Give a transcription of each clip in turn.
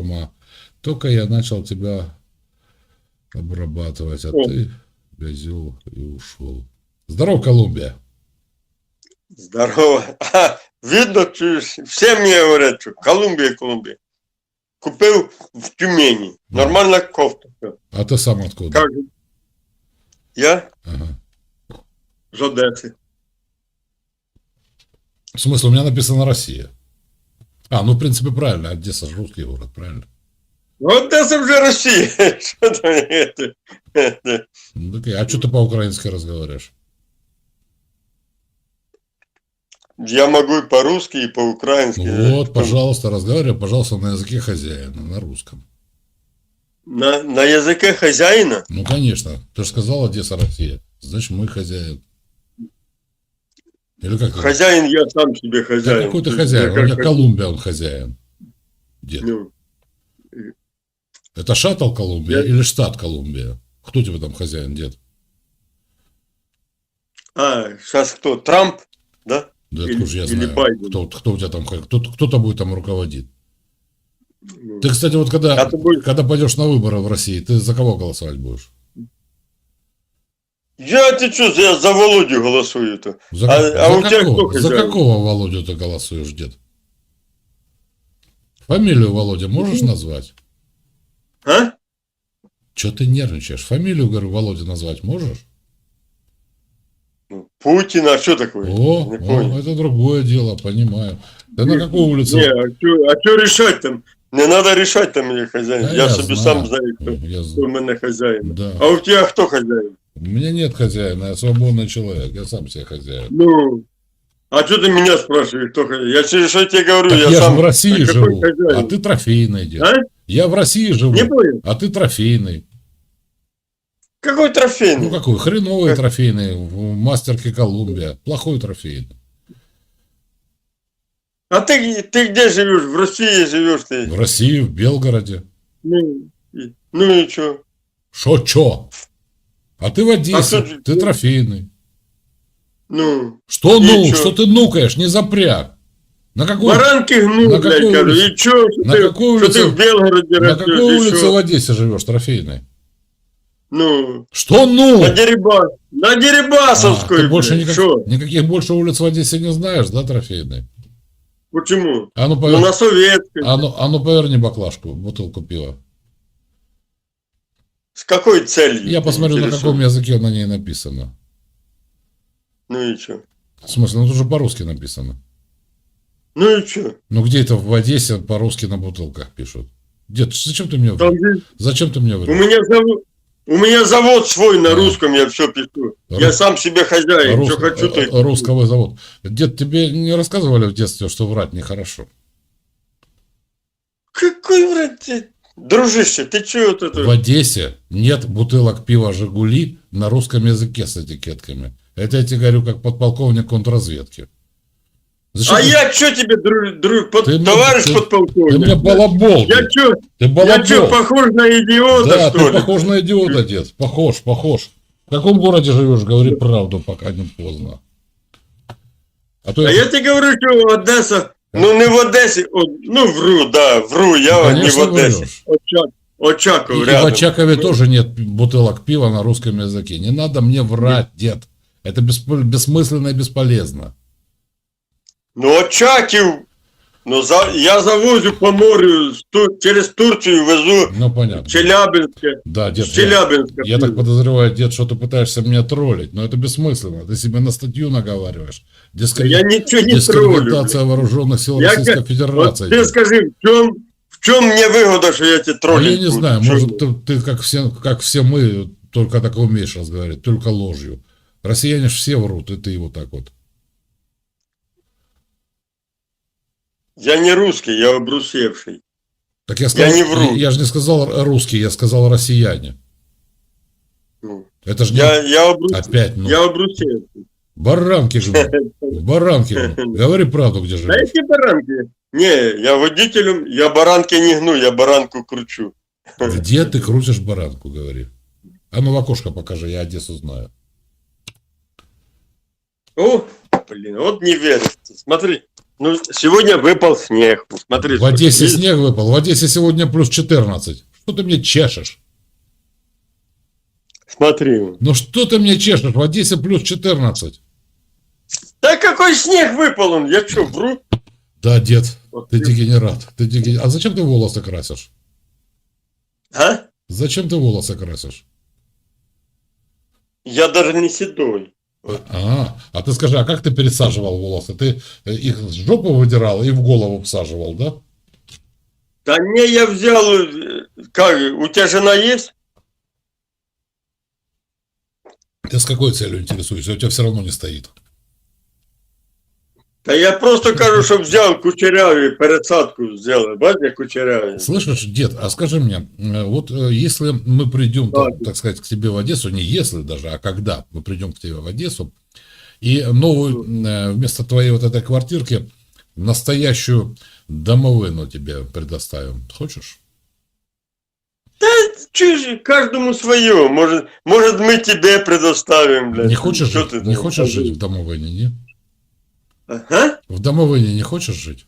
ума. Только я начал тебя обрабатывать, а О. ты газел и ушел. Здоров, Колумбия. Здорово. А, видно, чуєш, всі мені говорять, що Колумбія, Колумбія. Купив в Тюмені. Нормальна кофта. А ты сам откуда? Кажу. Я Ага. з Одеси. В смысле, у меня написано Россия. А, ну, в принципе, правильно. Одесса же русский город, правильно? Одеса вже Росія. Що там? це? Це. Ну, так и- а что ты по-украински разговариваешь? Я могу и по-русски, и по-украински. Ну вот, пожалуйста, разговаривай, пожалуйста, на языке хозяина, на русском. На, на язике хазяїна? Ну, конечно. Ты же сказал Одесса, Россия. Значит, мы хозяин. Или как? это? Хазяїн я сам себе Да хазяїн. какой ты Я хозяин? У как- меня Колумбия, он хозяин. Дед. Ну, Это шаттл Колумбия Я- или штат Колумбия? Кто тебе там хозяин, дед? А, сейчас кто? Трамп? Да? Да Или- откуда же я знаю, Байден. кто, кто у тебя там, кто, кто тобой там руководит. Ну, Ты, кстати, вот когда, А ты будешь- когда пойдешь на выборы в России, ты за кого голосовать будешь? Я ти що, я за Володю голосую то. За, А- как- а за у тебя какого, кто за хозяин? какого Володю ты голосуешь, дед? Фамилию Володя можешь назвать? А? Че ты нервничаешь? Фамилию, говорю, Володя назвать можешь? Ну, Путін, а що таке? О, Не о, понял. это другое дело, понимаю. Да на какой улице? Ні, а що, а що рішати там? Не треба рішати там я хазяїн. Да я, я собі знаю. сам знаю, хто, Я з- хто в мене хазяїн. Да. А у тебе хто хазяїн? У меня нет хозяина, я свободный человек, я сам себе хозяин. Ну, а что ты меня спрашиваешь, кто хозяин? Я через что тебе говорю, Так я, я, сам... в России А живу, хозяин? а ты трофейный, дед. А? Я в России живу, Не понял? а ты трофейный. Какой трофейный? Ну какой? Хреновый Как? трофейный в мастерке Колумбия. Плохой трофейный. А ты, ты где живешь? В России живешь ты? В России, в Белгороде. Ну, ну и что? Шо, чё? А ты в Одессе, А ты трофейный. Ну, Что ну, чё? что ты нукаешь, не запряг? На какой, баранки гну, на блядь, какой кажу. улице? И что, На ты, какой что ты улице? в Белгороде на какой и улице шо? в Одессе живешь, трофейный? Ну, Что ну? на Дереба... На А, Дерибасовской, ты больше блядь, никак- шо? никаких больше улиц в Одессе не знаешь, да, трофейный? Почему? А ну, Ну, поверни, на Советской. а ну, а ну поверни баклажку, бутылку пива. С какой целью? Я посмотрю, на каком языке на ней написано. Ну и что? В смысле, ну тут же по-русски написано. Ну и что? Ну где это в Одессе по-русски на бутылках пишут? Дед, зачем ты мне Там Зачем ты мне У врешь? меня завод, у меня завод свой на А. русском, я все пишу. Рус- Я сам себе хозяин, Рус- что хочу, то и э, Русского завод. Дед, тебе не рассказывали в детстве, что врать нехорошо? Какой врать ты? Дружище, ты че вот это? В Одессе нет бутылок пива «Жигули» на русском языке с этикетками. Это я тебе говорю как подполковник контрразведки. Зачем А ты- я что тебе, дру, дру- под- Ты товарищ ты- подполковник? Ты мне балабол, Я что, Ты я балабол. что, похож на идиота, Да, что ты ли? похож на идиота, дед. Похож, похож. В каком городе живешь? Говори правду, пока не поздно. А то А я тебе говорю, что Одесса, ну не в Одессе, о, ну вру, да, вру, я не в конечно, врешь. Очак, Очаков И, и в рядом. Очакове тоже нет бутылок пива на русском языке. Не надо мне врать, дед. Это беспо- бессмысленно и бесполезно. Ну, Очаків, ну за, я завозю по морю Ту- через Турцію везу Ну, в понятно. Челябинське. Да, дед, З я, я так подозреваю, дед, что ты пытаешься меня троллить. Но это бессмысленно. Ты себе на статью наговариваешь. Дискредит- Я нічого не троллю. Дискредитация вооруженных сил Я Российской Федерации. Вот ты дед. скажи, в чем, в чем мне выгода, что я тебе А троллю? я не знаю, может, ты, ты как, все, как все мы, только так умеешь разговаривать, только ложью. Россияне же все врут, и ты вот так вот. Я не русский, я обрусевший. Так я сказал, не вру. Я, же не сказал русский, я сказал россияне. Ну, Это же не... Я, я, обрус... Опять, ну. я обрусевший. Баранки же. Ну. Говори правду, где Да живешь. эти баранки. Не, я водителем, я баранки не гну, я баранку кручу. Где ты крутишь баранку, говори. А ну в окошко покажи, я Одессу знаю. О, блин, вот не верится. Смотри, Ну, сегодня выпал снег. Смотри, В Одессе видишь? снег выпал, в Одессе сегодня плюс 14. Что ты мне чешешь? Смотри. Ну что ты мне чешешь? В Одессе плюс 14. Да какой снег выпал он? Я что, вру? Да, дед, Вот ты ты- дегенерат. Ты дегенерат. А зачем ты волосы красишь? А? Зачем ты волосы красишь? Я даже не седой. А, а ты скажи, а как ты пересаживал волосы? Ты э, их с жопы выдирал и в голову всаживал, да? Да не, я взял... э, Как, у тебя жена есть? Ты с какой целью интересуешься? У тебя все равно не стоит. Та я просто кажу, що взяв кучеряві, пересадку зробив. Бачиш, як кучеряві? Слышишь, дед, а скажи мне, э, вот э, если мы придем, Да. так, так сказать, к тебе в Одессу, не если даже, а когда мы придем к тебе в Одессу, и новую, э, вместо твоей вот этой квартирки, настоящую домовину тебе предоставим. Хочешь? Чужі, кожному своє. Може, може ми тебе предоставимо, блядь. Не хочешь, Що жить, ти не там хочешь кажеш? жить в домовине, не? Ага. В домовине не хочешь жить?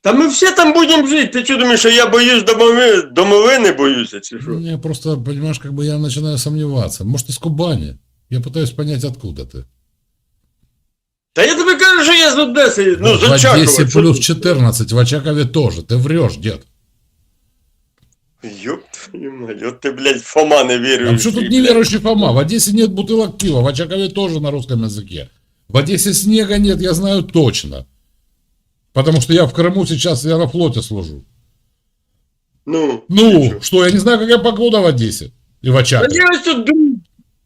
Та ми всі там будемо жити. Ти що думаєш, що я боюсь домови... домовини боюся, чи що? Не, просто, понимаешь, как бы я начинаю сомневаться. Может, из Кубани? Я пытаюсь понять, откуда ты. Та я тобі кажу, що я з Одеси, ну, з в Очакова. Одессе що плюс ти? 14, в Очакове тоже. Ты врешь, дед. Ёб твою мать, от ти, блядь, Фома не вірю. А что тут неверующий Фома? В Одессе нет бутылок пива, в Очакове тоже на русском языке. В Одессе снега нет, я знаю точно. Потому что я в Крыму сейчас, я на флоте служу. Ну, Ну, что, я не знаю, какая погода в Одессе и в Та Очакове. я ось тут дру-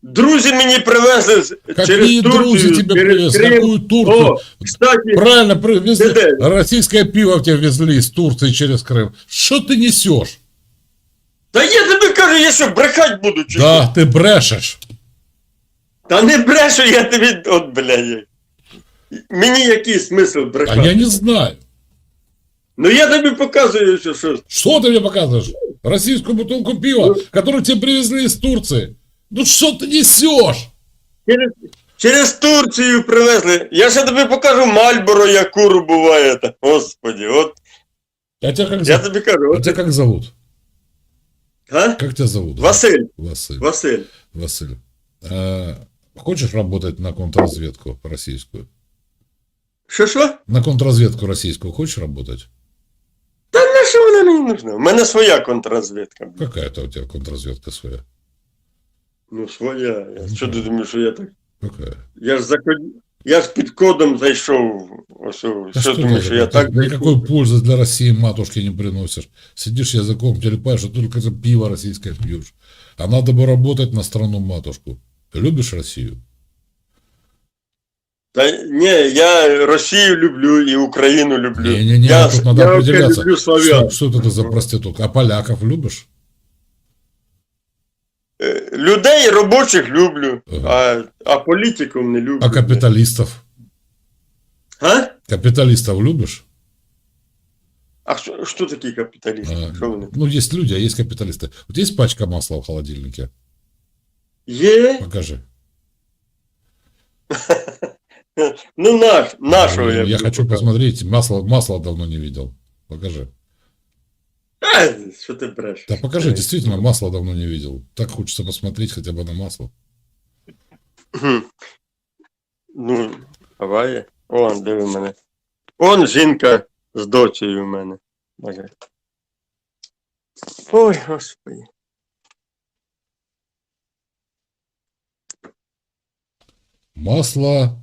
друзі мені привезли з- через Какие Турцію, друзья тебе через привез? Крим. Какую Турцию? О, кстати, Правильно, привезли. Ты-то- Российское пиво тебе везли из Турции через Крым. Что ты несешь? та я тобі кажу, я що, брехать буду чи що? Да, ты брешешь. Та не брешу, я тобі, от, блядь. я- Мені який смисл А брехати? я не знаю. Ну я тобі показую, що, що Что ты мне показываешь? Российскую бутылку пива, которую тебе привезли из Турции. Ну что ты несешь? через, через Турцію привезли. Я ще тобі покажу Мальборо, яку буває. Та. Господи, от А тебя как я зовут? тобі кажу. А От, тебя как зовут? а? Как тебя зовут? Василь, Василь. Василь. Василь. А, хочешь работать на контрразведку российскую? Що що? На контрразведку российскую хочешь работать? Та на що вона мені нужна? У мене своя контррозвідка. Какая-то у тебя контрразведка своя. Ну, своя. Я, що ти думаєш, що я так? Какая? Я ж за код- Я ж під кодом зайшов. Ось, о, Да що что думаєш, ты, що я ты так. никакой пользы для России матушки не приносишь. Сидишь языком телепаешь, а только за пиво российское пьешь. А надо бы работать на страну матушку. Любишь Россию? Та ні, я Росію люблю і Україну люблю. Не-не-не, я, тут надо я определяться. люблю Что, славян. что это ты за проститутка? А поляков любишь? Е, Людей робочих люблю, Ага. а, а політиків не люблю. А капиталистов? А? Капиталистов любишь? А що, що такі капіталісти? А, Що вони? ну, есть люди, а есть капиталисты. Вот есть пачка масла в холодильнике? Є? Покажи. Ну наш, нашого я я. хочу посмотреть. Масло, масло давно не видел. Покажи. А, що ти бреш? Да покажи, действительно, масло давно не видел. Так хочется посмотреть хотя бы на масло. Ну, давай. О, диви мене. Он жінка з дочею в мене. Ой, господи. Масло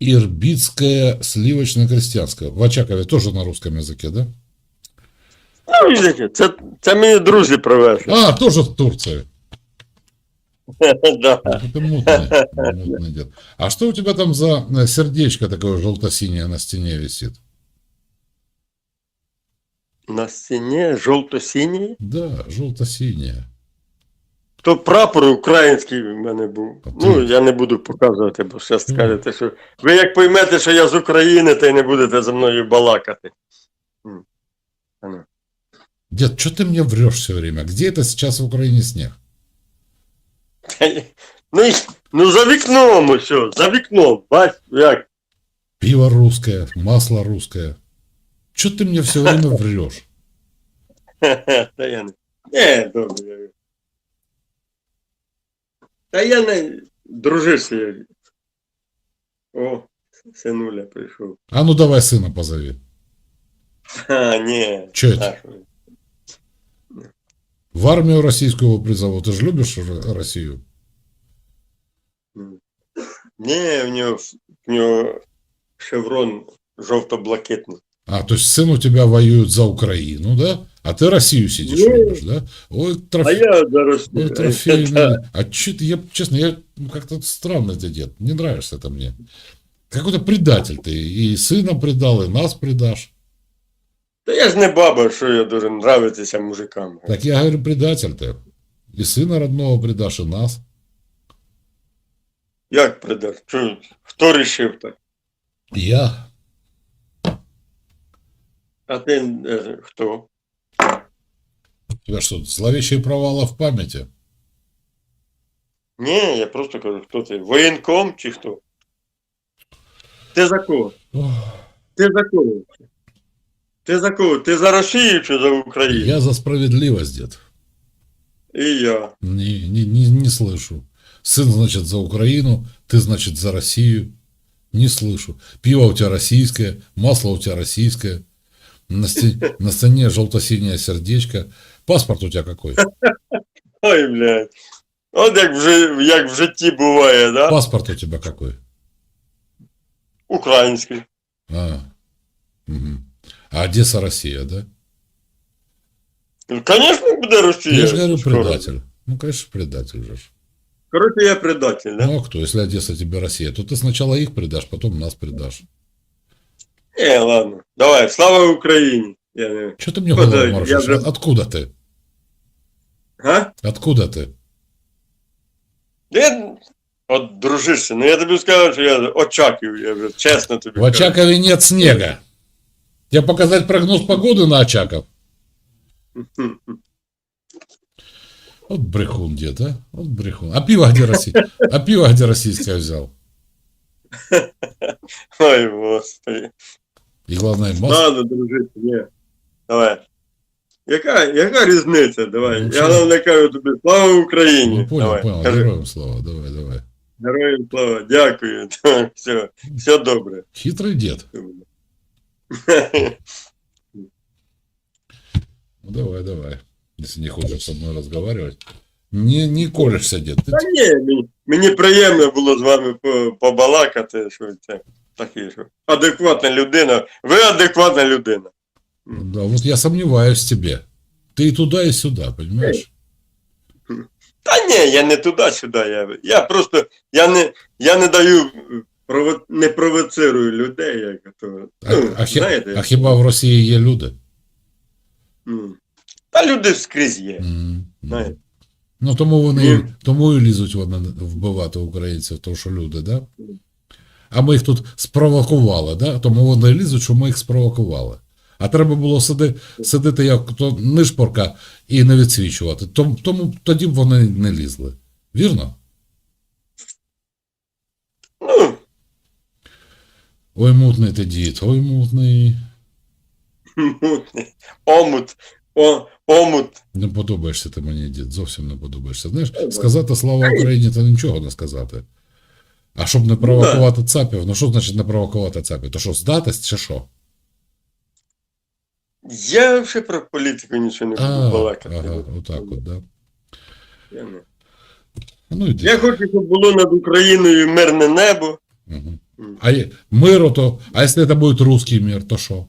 ирбитское сливочно-крестьянское. В Очакове тоже на русском языке, да? Ну, їздите, це, це мені друзі привезли. А, тоже в Турции. да. Вот Это мутный, мутный дед. А что у тебя там за э, сердечко такое желто-синее на стене висит? На стіні жовто-синій. Да, желто-синее. То прапор український в мене був. А Ну, ти- я не буду показувати, бо зараз Ну. скажете, що ви як поймете, що я з України, то й не будете за мною балакати. М. А ну. Дед, что ты мне врешь все время? Где это сейчас в Украине снег? Та й- Ну, і- ну за вікном усе, за вікном, бач, як. Пиво русское, масло русское. Че ты мне все время врешь? Та я не. Не, добре. я- Та я не дружишся. я. О, синуля прийшов. А ну давай сына позови. А. Чо це? Так. В армию российскую призову. Ты же любишь Россию? Ні, в нього, в нього шеврон жовто-блакитний. А, то есть сын у тебя воюет за Украину, да? А ты Россию сидишь Нет. любишь, да? Ой, А трофей. я зараз. Ой, трофейный. А че ты, я, честно, я ну, как-то странно ты дед. Не нравишься это мне. Какой-то предатель ты. И сына предал, и нас предашь. Та я ж не баба, що я должен нравитися мужикам. Так я говорю, предатель ты. И сына родного предашь, и нас. Як придаш? Чо- Хто рішив так? Я. А ти е, хто? У тебя что, зловещие провалы в памяти? Ні, я просто кажу, хто ти? Воєнком чи хто? Ти за кого? Ох, Ти за кого? Ти за кого? Ти за Росію чи за Україну? Я за справедливость, дед. І я. Не, не, не, не слышу. Сын, значит, за Украину, ты, значит, за Россию. Не слышу. Пиво у тебя российское, масло у тебя российское. На, сте- на стене желто-синее сердечко. Паспорт у тебя какой? Ой, блядь. От як в, жи- як в житті буває, да? Паспорт у тебя какой? Український. А, мгм. а Одесса, Россия, да? Ну, Звісно, буде Росія. Я же говорю, скоро. предатель. Ну, конечно, предатель же. ж. Коротше, я предатель, да? Ну, а кто? Если Одесса тебе Россия, то ты сначала их предашь, потом нас предашь. Не, ладно. Давай, слава Україні. Я не... Что ты мне Подожди, голову я морочишь? же- Откуда ты? Га? Откуда ты? Я... От дружишся, ну я тобі скажу, що я очаків, я вже чесно тобі В Очакове нет снега. Тебе показать прогноз погоды на Очаков? кажу. Вот брехун дед, а? Вот брехун. А пиво где Россия? А пиво где российское взял? Ой, господи. И главное, масло. Ладно, дружити, ні. Давай. Яка, яка різниця? Давай. Ну, я що? головне кажу тобі, слава Україні. Ну, понял, Давай. понял. Кажи, Героям слава. Давай, давай. героям слава, дякую. Давай, Все, все добре. Хитрый дед. Ну, давай, давай. Если не хочешь со мной разговаривать. Не, не колешься, дед. Ты Та ні, мені, мені приємно було з вами по- побалакати, що це такі, що адекватна людина. Ви адекватна людина. Да, вот я сомневаюсь в тебе. Ты и туда, и сюда, понимаешь? Та ні, я не туди-сюди. Я, я просто я не, я не даю прово, не провоцирую людей, як то. А, Ну, а, знаєте, а хіба в Росії є люди? ну, та люди скрізь є. М, Знаєте. Ну, тому вони Ні. тому і лізуть вони вбивати українців, тому що люди, да? А ми їх тут спровокували, да? Тому вони лізуть, що ми їх спровокували. А треба було сиди, сидити як то нишпорка і не відсвічувати. Тому, тому тоді б вони не лізли. Вірно? Ну, Ой, мутний ти дід, ой, мутний. мутний. Омут. О, омут. Не подобаєшся ти мені, дід, зовсім не подобаєшся. Знаєш, сказати слава Україні, це нічого не сказати. А щоб не провокувати цапів, ну що значить не провокувати цапів? То що, здатись чи що? Я взагалі про політику нічого не буду балакати. ага, отак от, да. Я, не. Ну, іди. я хочу, щоб було над Україною мирне небо. Мгм. А є- миру, то, а якщо це буде русський мир, то що?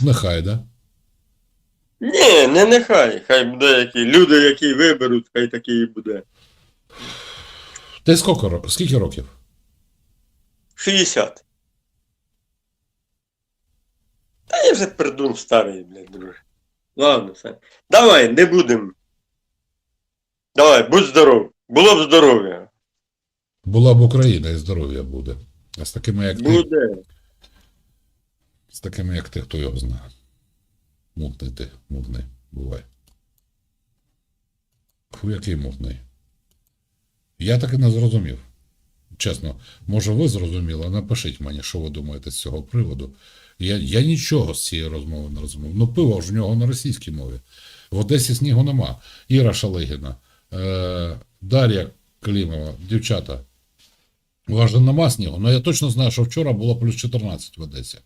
Нехай, да? Ні, не нехай. Хай буде які. Люди, які виберуть, хай такі і буде. Ти скільки, ро- скільки років? 60. Та я вже пердун старий, блядь, друже. Ладно, Сань. Давай, не будемо. Давай, будь здоров. Було б здоров'я. Була б Україна і здоров'я буде. А з такими, як ти, Буде. з такими, як ти, хто його знає. Мутний ти, мутний, бувай. Фу, який мутний. Я так і не зрозумів. чесно, може ви зрозуміли, напишіть мені, що ви думаєте з цього приводу. Я, я нічого з цієї розмови не розумів. Ну, пиво ж в нього на російській мові. В Одесі снігу нема. Іра Шалигіна, е, Дар'я Клімова, дівчата. У вас же нема снігу. Ну я точно знаю, що вчора було плюс 14 в Одесі.